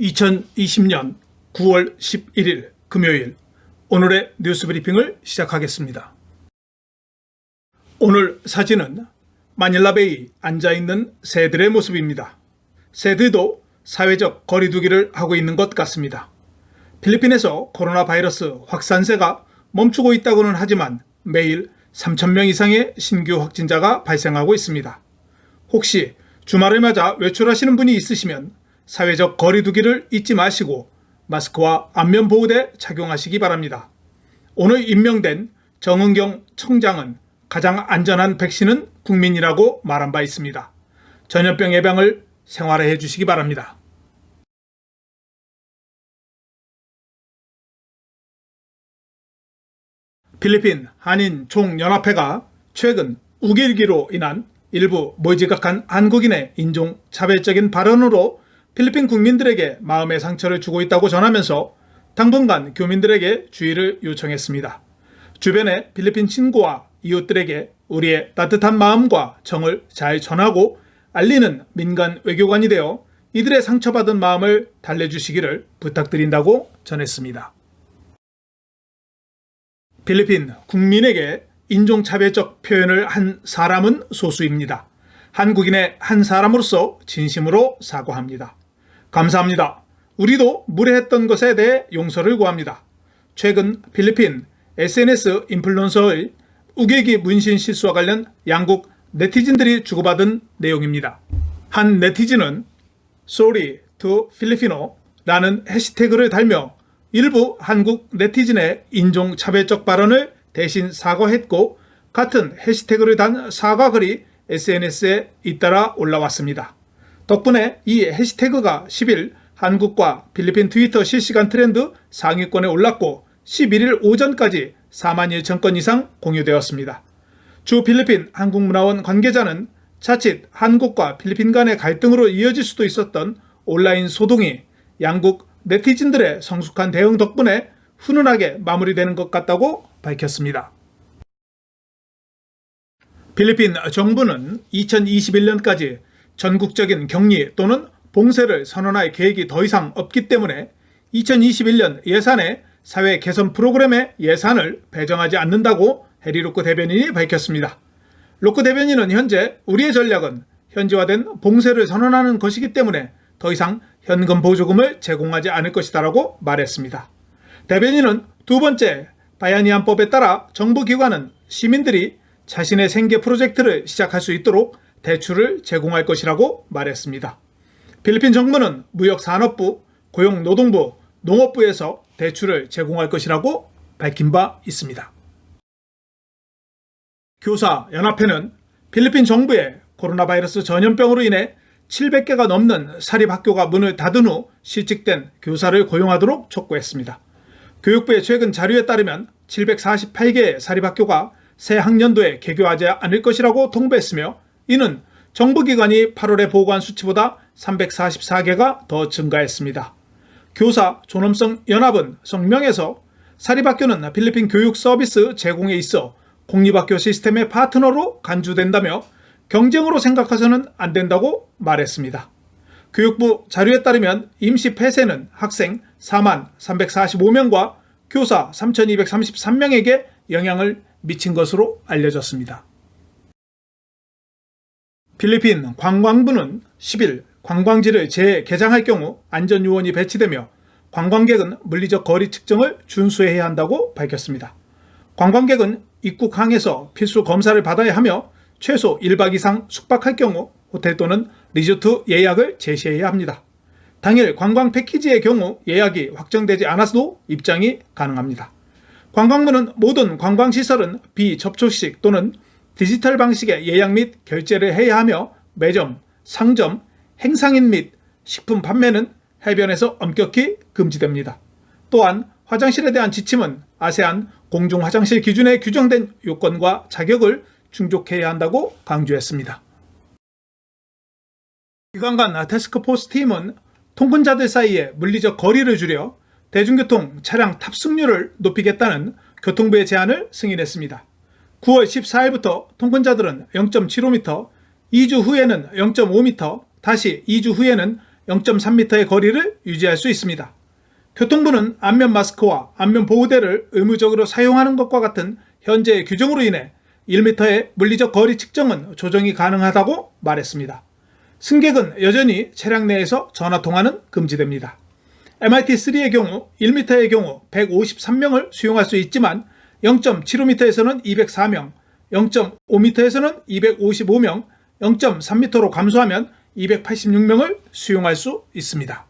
2020년 9월 11일 금요일 오늘의 뉴스 브리핑을 시작하겠습니다. 오늘 사진은 마닐라베이 앉아있는 새들의 모습입니다. 새들도 사회적 거리두기를 하고 있는 것 같습니다. 필리핀에서 코로나 바이러스 확산세가 멈추고 있다고는 하지만 매일 3,000명 이상의 신규 확진자가 발생하고 있습니다. 혹시 주말을 맞아 외출하시는 분이 있으시면 사회적 거리두기를 잊지 마시고 마스크와 안면 보호대 착용하시기 바랍니다. 오늘 임명된 정은경 청장은 가장 안전한 백신은 국민이라고 말한 바 있습니다. 전염병 예방을 생활화해 주시기 바랍니다. 필리핀 한인 총연합회가 최근 우길기로 인한 일부 모지각한 한국인의 인종 차별적인 발언으로 필리핀 국민들에게 마음의 상처를 주고 있다고 전하면서 당분간 교민들에게 주의를 요청했습니다. 주변의 필리핀 친구와 이웃들에게 우리의 따뜻한 마음과 정을 잘 전하고 알리는 민간 외교관이 되어 이들의 상처받은 마음을 달래주시기를 부탁드린다고 전했습니다. 필리핀 국민에게 인종차별적 표현을 한 사람은 소수입니다. 한국인의 한 사람으로서 진심으로 사과합니다. 감사합니다. 우리도 무례했던 것에 대해 용서를 구합니다. 최근 필리핀 SNS 인플루언서의 우계기 문신 실수와 관련 양국 네티즌들이 주고받은 내용입니다. 한 네티즌은 sorry to Filipino 라는 해시태그를 달며 일부 한국 네티즌의 인종차별적 발언을 대신 사과했고 같은 해시태그를 단 사과글이 SNS에 잇따라 올라왔습니다. 덕분에 이 해시태그가 10일 한국과 필리핀 트위터 실시간 트렌드 상위권에 올랐고 11일 오전까지 4만 1천 건 이상 공유되었습니다. 주 필리핀 한국문화원 관계자는 자칫 한국과 필리핀 간의 갈등으로 이어질 수도 있었던 온라인 소동이 양국 네티즌들의 성숙한 대응 덕분에 훈훈하게 마무리되는 것 같다고 밝혔습니다. 필리핀 정부는 2021년까지 전국적인 격리 또는 봉쇄를 선언할 계획이 더 이상 없기 때문에 2021년 예산에 사회 개선 프로그램의 예산을 배정하지 않는다고 해리 로크 대변인이 밝혔습니다. 로크 대변인은 현재 우리의 전략은 현지화된 봉쇄를 선언하는 것이기 때문에 더 이상 현금 보조금을 제공하지 않을 것이다라고 말했습니다. 대변인은 두 번째 바야니안법에 따라 정부 기관은 시민들이 자신의 생계 프로젝트를 시작할 수 있도록 대출을 제공할 것이라고 말했습니다. 필리핀 정부는 무역산업부, 고용노동부, 농업부에서 대출을 제공할 것이라고 밝힌 바 있습니다. 교사 연합회는 필리핀 정부의 코로나 바이러스 전염병으로 인해 700개가 넘는 사립학교가 문을 닫은 후 실직된 교사를 고용하도록 촉구했습니다. 교육부의 최근 자료에 따르면 748개의 사립학교가 새 학년도에 개교하지 않을 것이라고 통보했으며 이는 정부기관이 8월에 보고한 수치보다 344개가 더 증가했습니다. 교사 존엄성 연합은 성명에서 사립학교는 필리핀 교육 서비스 제공에 있어 공립학교 시스템의 파트너로 간주된다며 경쟁으로 생각해서는 안 된다고 말했습니다. 교육부 자료에 따르면 임시 폐쇄는 학생 4만 345명과 교사 3,233명에게 영향을 미친 것으로 알려졌습니다. 필리핀 관광부는 10일 관광지를 재개장할 경우 안전요원이 배치되며 관광객은 물리적 거리 측정을 준수해야 한다고 밝혔습니다. 관광객은 입국항에서 필수 검사를 받아야 하며 최소 1박 이상 숙박할 경우 호텔 또는 리조트 예약을 제시해야 합니다. 당일 관광 패키지의 경우 예약이 확정되지 않아서도 입장이 가능합니다. 관광부는 모든 관광시설은 비접촉식 또는 디지털 방식의 예약 및 결제를 해야 하며 매점, 상점, 행상인 및 식품 판매는 해변에서 엄격히 금지됩니다. 또한 화장실에 대한 지침은 아세안 공중 화장실 기준에 규정된 요건과 자격을 충족해야 한다고 강조했습니다. 기관간 테스크포스 팀은 통근자들 사이에 물리적 거리를 줄여 대중교통 차량 탑승률을 높이겠다는 교통부의 제안을 승인했습니다. 9월 14일부터 통근자들은 0.75m, 2주 후에는 0.5m, 다시 2주 후에는 0.3m의 거리를 유지할 수 있습니다. 교통부는 안면 마스크와 안면 보호대를 의무적으로 사용하는 것과 같은 현재의 규정으로 인해 1m의 물리적 거리 측정은 조정이 가능하다고 말했습니다. 승객은 여전히 차량 내에서 전화 통화는 금지됩니다. MIT3의 경우 1m의 경우 153명을 수용할 수 있지만 0.75m에서는 204명, 0.5m에서는 255명, 0.3m로 감소하면 286명을 수용할 수 있습니다.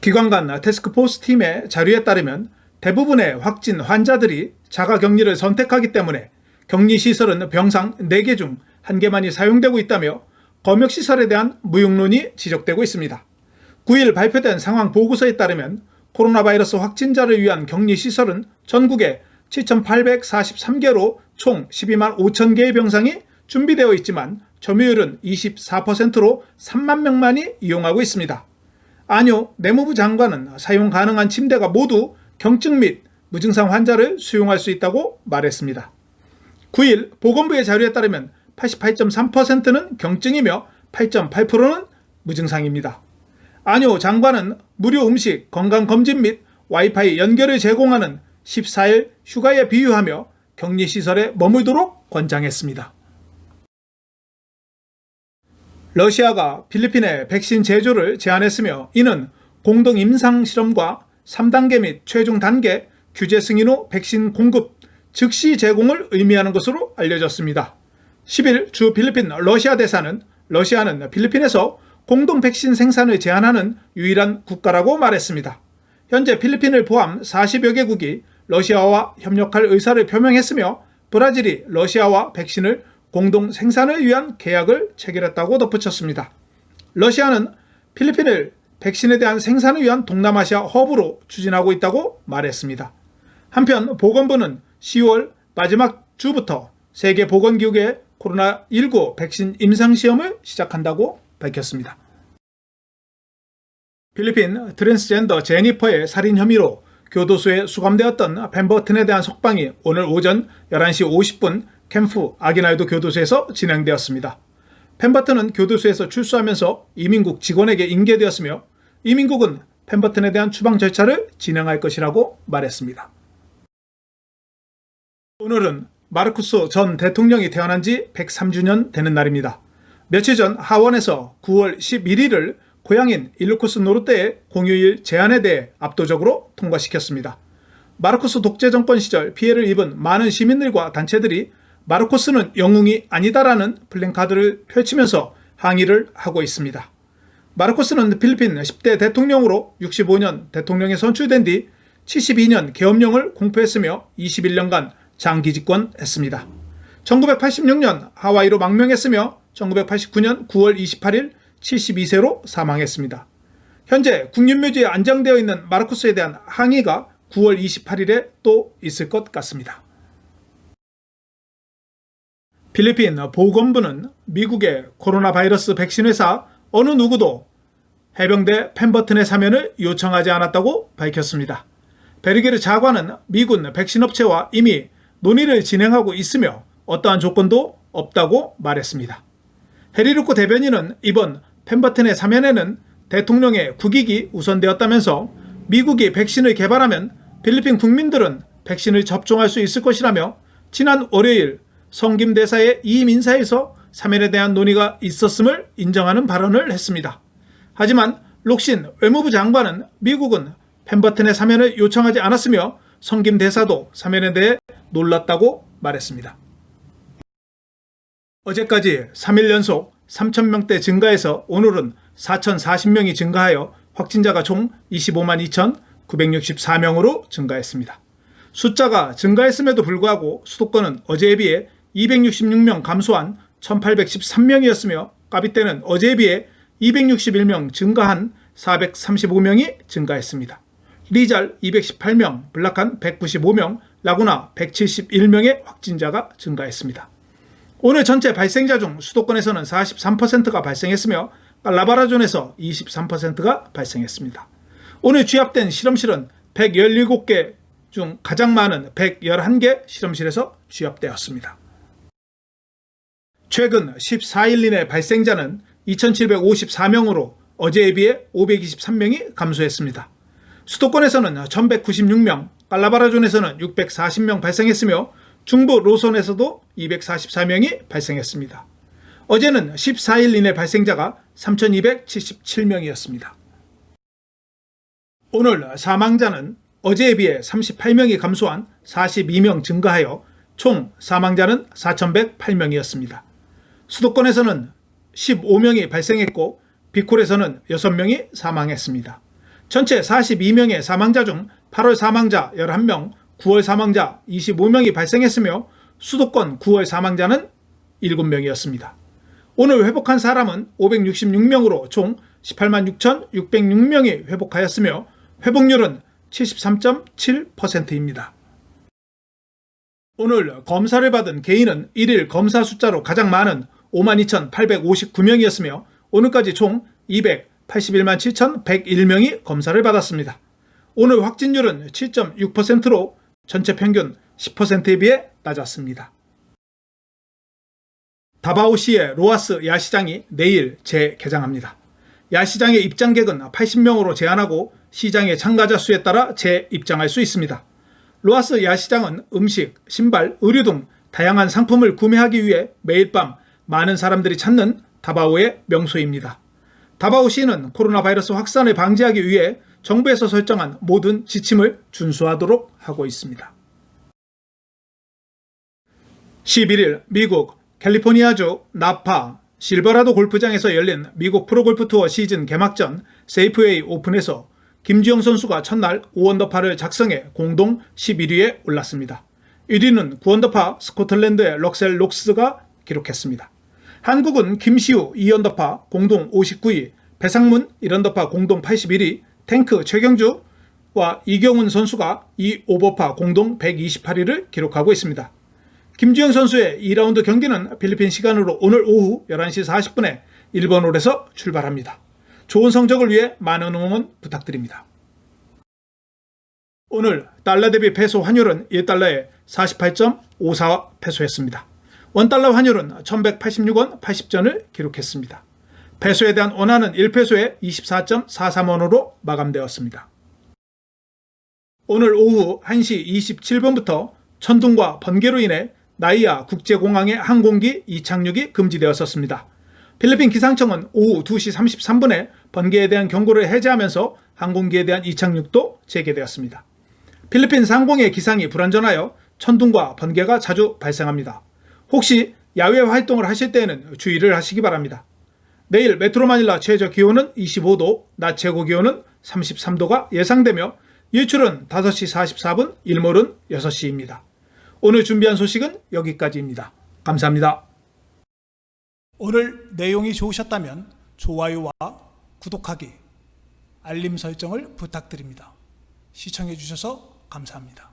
기관 간 테스크포스 팀의 자료에 따르면 대부분의 확진 환자들이 자가 격리를 선택하기 때문에 격리 시설은 병상 4개 중 1개만이 사용되고 있다며 검역 시설에 대한 무용론이 지적되고 있습니다. 9일 발표된 상황 보고서에 따르면 코로나 바이러스 확진자를 위한 격리 시설은 전국에 7,843개로 총 12만 5천 개의 병상이 준비되어 있지만 점유율은 24%로 3만 명만이 이용하고 있습니다. 안효 내무부 장관은 사용 가능한 침대가 모두 경증 및 무증상 환자를 수용할 수 있다고 말했습니다. 9일 보건부의 자료에 따르면 88.3%는 경증이며 8.8%는 무증상입니다. 안효 장관은 무료 음식, 건강검진 및 와이파이 연결을 제공하는 14일 휴가에 비유하며 격리시설에 머물도록 권장했습니다. 러시아가 필리핀에 백신 제조를 제한했으며 이는 공동 임상 실험과 3단계 및 최종 단계 규제 승인 후 백신 공급 즉시 제공을 의미하는 것으로 알려졌습니다. 10일 주 필리핀 러시아 대사는 러시아는 필리핀에서 공동 백신 생산을 제한하는 유일한 국가라고 말했습니다. 현재 필리핀을 포함 40여 개국이 러시아와 협력할 의사를 표명했으며 브라질이 러시아와 백신을 공동 생산을 위한 계약을 체결했다고 덧붙였습니다. 러시아는 필리핀을 백신에 대한 생산을 위한 동남아시아 허브로 추진하고 있다고 말했습니다. 한편 보건부는 10월 마지막 주부터 세계보건기구의 코로나19 백신 임상시험을 시작한다고 밝혔습니다. 필리핀 트랜스젠더 제니퍼의 살인 혐의로 교도소에 수감되었던 펜버튼에 대한 석방이 오늘 오전 11시 50분 캠프 아기나이도 교도소에서 진행되었습니다. 펜버튼은 교도소에서 출소하면서 이민국 직원에게 인계되었으며 이민국은 펜버튼에 대한 추방 절차를 진행할 것이라고 말했습니다. 오늘은 마르쿠스 전 대통령이 태어난 지 103주년 되는 날입니다. 며칠 전 하원에서 9월 11일을 고향인 일루쿠스 노르테의 공휴일 제한에 대해 압도적으로 통과시켰습니다. 마르코스 독재 정권 시절 피해를 입은 많은 시민들과 단체들이 마르코스는 영웅이 아니다라는 플랜카드를 펼치면서 항의를 하고 있습니다. 마르코스는 필리핀 10대 대통령으로 65년 대통령에 선출된 뒤 72년 계엄령을 공포했으며 21년간 장기 집권했습니다. 1986년 하와이로 망명했으며 1989년 9월 28일 72세로 사망했습니다. 현재 국립묘지에 안장되어 있는 마르코스에 대한 항의가 9월 28일에 또 있을 것 같습니다. 필리핀 보건부는 미국의 코로나 바이러스 백신 회사 어느 누구도 해병대 펜버튼의 사면을 요청하지 않았다고 밝혔습니다. 베르게르 자관은 미군 백신 업체와 이미 논의를 진행하고 있으며 어떠한 조건도 없다고 말했습니다. 해리루코 대변인은 이번 펜버튼의 사면에는 대통령의 국익이 우선되었다면서 미국이 백신을 개발하면 필리핀 국민들은 백신을 접종할 수 있을 것이라며 지난 월요일 성김 대사의 이임 인사에서 사면에 대한 논의가 있었음을 인정하는 발언을 했습니다. 하지만 록신 외무부 장관은 미국은 펜버튼의 사면을 요청하지 않았으며 성김 대사도 사면에 대해 놀랐다고 말했습니다. 어제까지 3일 연속 3,000명대 증가해서 오늘은 4,040명이 증가하여 확진자가 총 25만 2,964명으로 증가했습니다. 숫자가 증가했음에도 불구하고 수도권은 어제에 비해 266명 감소한 1,813명이었으며 까비때는 어제에 비해 261명 증가한 435명이 증가했습니다. 리잘 218명, 블락한 195명, 라구나 171명의 확진자가 증가했습니다. 오늘 전체 발생자 중 수도권에서는 43%가 발생했으며 라바라존에서 23%가 발생했습니다. 오늘 취합된 실험실은 117개 중 가장 많은 111개 실험실에서 취합되었습니다. 최근 14일 이내 발생자는 2,754명으로 어제에 비해 523명이 감소했습니다. 수도권에서는 1,196명, 깔라바라존에서는 640명 발생했으며 중부 로선에서도 244명이 발생했습니다. 어제는 14일 이내 발생자가 3,277명이었습니다. 오늘 사망자는 어제에 비해 38명이 감소한 42명 증가하여 총 사망자는 4,108명이었습니다. 수도권에서는 15명이 발생했고 비콜에서는 6명이 사망했습니다. 전체 42명의 사망자 중 8월 사망자 11명, 9월 사망자 25명이 발생했으며 수도권 9월 사망자는 7명이었습니다. 오늘 회복한 사람은 566명으로 총 18만 6,606명이 회복하였으며 회복률은 73.7%입니다. 오늘 검사를 받은 개인은 1일 검사 숫자로 가장 많은 52,859명이었으며 오늘까지 총 281만 7,101명이 검사를 받았습니다. 오늘 확진율은 7.6%로 전체 평균 10%에 비해 낮았습니다. 다바오시의 로아스 야시장이 내일 재개장합니다. 야시장의 입장객은 80명으로 제한하고 시장의 참가자 수에 따라 재입장할 수 있습니다. 로아스 야시장은 음식, 신발, 의류 등 다양한 상품을 구매하기 위해 매일 밤 많은 사람들이 찾는 다바오의 명소입니다. 다바오시는 코로나 바이러스 확산을 방지하기 위해 정부에서 설정한 모든 지침을 준수하도록 하고 있습니다. 11일 미국 캘리포니아주 나파 실버라도 골프장에서 열린 미국 프로골프 투어 시즌 개막전 세이프웨이 오픈에서 김지영 선수가 첫날 5언더파를 작성해 공동 11위에 올랐습니다. 1위는 9언더파 스코틀랜드의 럭셀 록스가 기록했습니다. 한국은 김시우 2언더파 공동 59위, 배상문 1언더파 공동 81위, 탱크 최경주와 이경훈 선수가 2오버파 공동 128위를 기록하고 있습니다. 김주영 선수의 2라운드 경기는 필리핀 시간으로 오늘 오후 11시 40분에 일본 홀에서 출발합니다. 좋은 성적을 위해 많은 응원 부탁드립니다. 오늘 달러 대비 페소 환율은 1달러에 48.54 페소였습니다. 원달러 환율은 1186원 80전을 기록했습니다. 페소에 대한 원화는 1페소에 24.43원으로 마감되었습니다. 오늘 오후 1시 27분부터 천둥과 번개로 인해 나이아 국제공항의 항공기 이착륙이 금지되었었습니다. 필리핀 기상청은 오후 2시 33분에 번개에 대한 경고를 해제하면서 항공기에 대한 이착륙도 재개되었습니다. 필리핀 상공의 기상이 불안전하여 천둥과 번개가 자주 발생합니다. 혹시 야외 활동을 하실 때에는 주의를 하시기 바랍니다. 내일 메트로 마닐라 최저 기온은 25도, 낮 최고 기온은 33도가 예상되며 일출은 5시 44분, 일몰은 6시입니다. 오늘 준비한 소식은 여기까지입니다. 감사합니다. 오늘 내용이 좋으셨다면 좋아요와 구독하기, 알림 설정을 부탁드립니다. 시청해 주셔서 감사합니다.